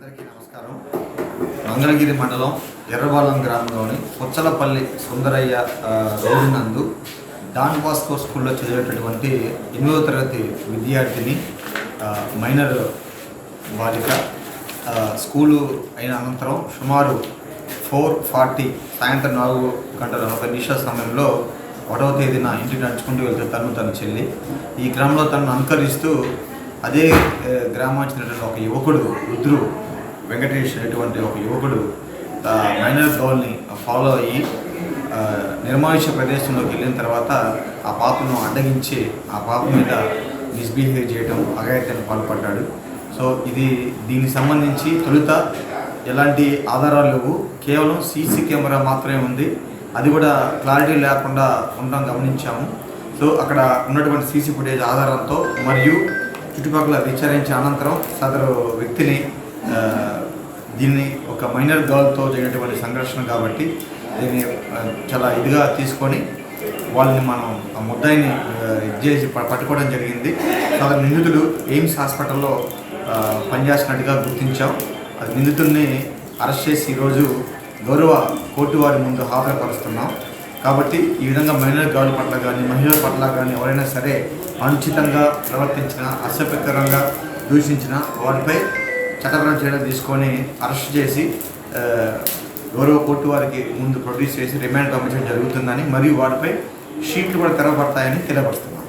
అందరికీ నమస్కారం. మంగళగిరి మండలం ఎర్రబాలం గ్రామంలోని పుచ్చలపల్లి సుందరయ్య ఆ, రోడ్డు నందు డాన్ బాస్కో స్కూల్లో చదివేటటువంటి ఎనిమిదవ తరగతి విద్యార్థిని మైనర్ బాలిక స్కూలు అయిన అనంతరం సుమారు ఫోర్ ఫార్టీ సాయంత్రం నాలుగు గంటల నలభై నిమిషాల సమయంలో ఒకటవ తేదీన ఇంటికి నడుచుకుంటూ వెళ్తే తను తన చెల్లి. ఈ గ్రామంలో తనను అనుకరిస్తూ అదే గ్రామానికి చెందిన ఒక యువకుడు రుద్రు వెంకటేష్ అనేటువంటి ఒక యువకుడు మైనర్ గర్ల్ని ఫాలో అయ్యి ఆ, ప్రదేశంలోకి వెళ్ళిన తర్వాత ఆ పాపను అడ్డగించి ఆ పాప మీద మిస్బిహేవ్ చేయడం అఘాయిత్యానికి పాల్పడ్డాడు. సో ఇది దీనికి సంబంధించి తొలుత ఎలాంటి ఆధారాలు లేవు. కేవలం సీసీ కెమెరా మాత్రమే ఉంది. అది కూడా క్లారిటీ లేకుండా ఉండడం గమనించాము. సో అక్కడ ఉన్నటువంటి సీసీ ఫుటేజ్ ఆధారంతో మరియు చుట్టుపక్కల విచారించిన అనంతరం సదరు వ్యక్తిని దీన్ని ఒక మైనర్ గర్ల్తో జరిగినటువంటి సంఘర్షణ కాబట్టి దీన్ని చాలా ఇదిగా తీసుకొని వాళ్ళని మనం ఆ ముద్దాయిని ఇది చేసి పట్టుకోవడం జరిగింది. చాలా నిందితుడు ఎయిమ్స్ హాస్పిటల్లో పనిచేస్తున్నట్టుగా గుర్తించాం. అది నిందితుడిని అరెస్ట్ చేసి ఈరోజు గౌరవ కోర్టు వారి ముందు హాజరుపరుస్తున్నాం. కాబట్టి ఈ విధంగా మైనర్ గర్ల్ పట్ల కానీ మహిళల పట్ల కానీ ఎవరైనా సరే అనుచితంగా ప్రవర్తించిన అసభ్యకరంగా దూషించిన వారిపై చట్టపరం చర్యలు తీసుకొని అరెస్ట్ చేసి గౌరవ కోర్టు వారికి ముందు ప్రొడ్యూస్ చేసి రిమాండ్ పంపించడం జరుగుతుందని మరియు వాటిపై షీట్లు కూడా తెరవబడతాయని తెలియపరుస్తున్నారు.